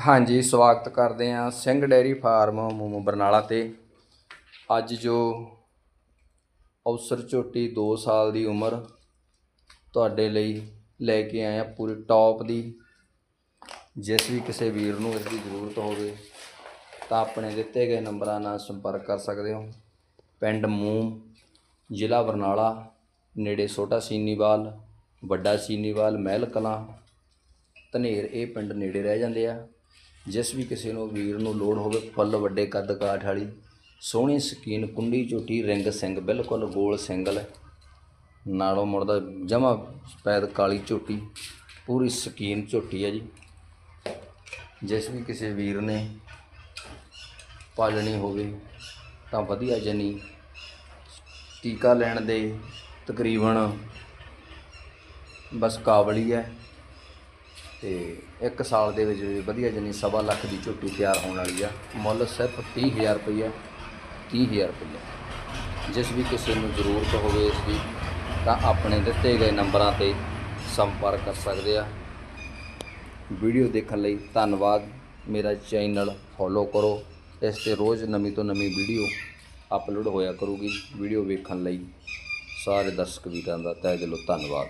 ਹਾਂਜੀ, ਸਵਾਗਤ ਕਰਦੇ ਹਾਂ ਸਿੰਘ ਡੇਅਰੀ ਫਾਰਮ ਮੋਮੋ ਬਰਨਾਲਾ ਤੇ। ਅੱਜ ਜੋ ਅਵਸਰ ਝੋਟੀ 2 ਸਾਲ ਦੀ ਉਮਰ ਤੁਹਾਡੇ ਲਈ ਲੈ ਕੇ ਆਏ ਹਾਂ ਪੂਰੀ ਟੌਪ ਦੀ। ਜਿਸ ਵੀ ਕਿਸੇ ਵੀਰ ਨੂੰ ਇਸ ਦੀ ਜ਼ਰੂਰਤ ਹੋਵੇ ਤਾਂ ਆਪਣੇ ਦਿੱਤੇ ਗਏ ਨੰਬਰਾਂ ਨਾਲ ਸੰਪਰਕ ਕਰ ਸਕਦੇ ਹੋ। ਪਿੰਡ ਮੂਮ, ਜ਼ਿਲ੍ਹਾ ਬਰਨਾਲਾ, ਨੇੜੇ ਛੋਟਾ ਸੀਨੀਵਾਲ, ਵੱਡਾ ਸੀਨੀਵਾਲ, ਮਹਿਲ ਕਲਾਂ, ਧਨੇਰ ਇਹ ਪਿੰਡ ਨੇੜੇ ਰਹਿ ਜਾਂਦੇ ਆ। ਜਿਸ ਵੀ ਕਿਸੇ ਨੂੰ ਵੀਰ ਨੂੰ ਲੋੜ ਹੋਵੇ, ਫੁੱਲ ਵੱਡੇ ਕੱਦ ਕਾਠ ਵਾਲੀ, ਸੋਹਣੀ ਸਕੀਨ ਕੁੰਡੀ ਝੋਟੀ ਰਿੰਗ ਸਿੰਘ, ਬਿਲਕੁਲ ਗੋਲ ਸਿੰਗਲ ਹੈ। ਨਾਲੋਂ ਮੁੜਦਾ ਜਮਾ ਸਪੈਦ ਕਾਲੀ ਝੋਟੀ, ਪੂਰੀ ਸਕੀਨ ਝੋਟੀ ਹੈ ਜੀ। ਜਿਸ ਵੀ ਕਿਸੇ ਵੀਰ ਨੇ ਪਾਲਣੀ ਹੋਵੇ, ਤਾਂ ਵਧੀਆ ਜਨੀ ਟੀਕਾ ਲੈਣ ਦੇ ਤਕਰੀਬਨ ਬਸ ਕਾਬਲੀ ਹੈ। ਤੇ 1 ਸਾਲ ਦੇ ਵਿੱਚ ਵਧੀਆ ਜਨੀ ਸਵਾ ਲੱਖ ਦੀ ਝੋਟੀ ਤਿਆਰ ਹੋਣ ਵਾਲੀ ਆ। ਮੁੱਲ ਸਿਰਫ 30000 ਰੁਪਈਆ 30000 ਰੁਪਈਆ। ਜਿਸ ਵੀ ਕਿਸੇ ਨੂੰ ਜ਼ਰੂਰਤ ਹੋਵੇ ਇਸ ਦੀ, ਤਾਂ ਆਪਣੇ ਦਿੱਤੇ ਗਏ ਨੰਬਰਾਂ ਤੇ ਸੰਪਰਕ ਕਰ ਸਕਦੇ ਆ। ਵੀਡੀਓ ਦੇਖਣ ਲਈ ਧੰਨਵਾਦ। ਮੇਰਾ ਚੈਨਲ ਫੋਲੋ ਕਰੋ। ਇਸ ਤੇ ਰੋਜ਼ ਨਵੀਂ ਤੋਂ ਨਵੀਂ ਵੀਡੀਓ ਅਪਲੋਡ ਹੋਇਆ ਕਰੂਗੀ। ਵੀਡੀਓ ਵੇਖਣ ਲਈ ਸਾਰੇ ਦਰਸ਼ਕ ਵੀਰਾਂ ਦਾ ਤਹਿ ਦਿਲੋਂ ਧੰਨਵਾਦ।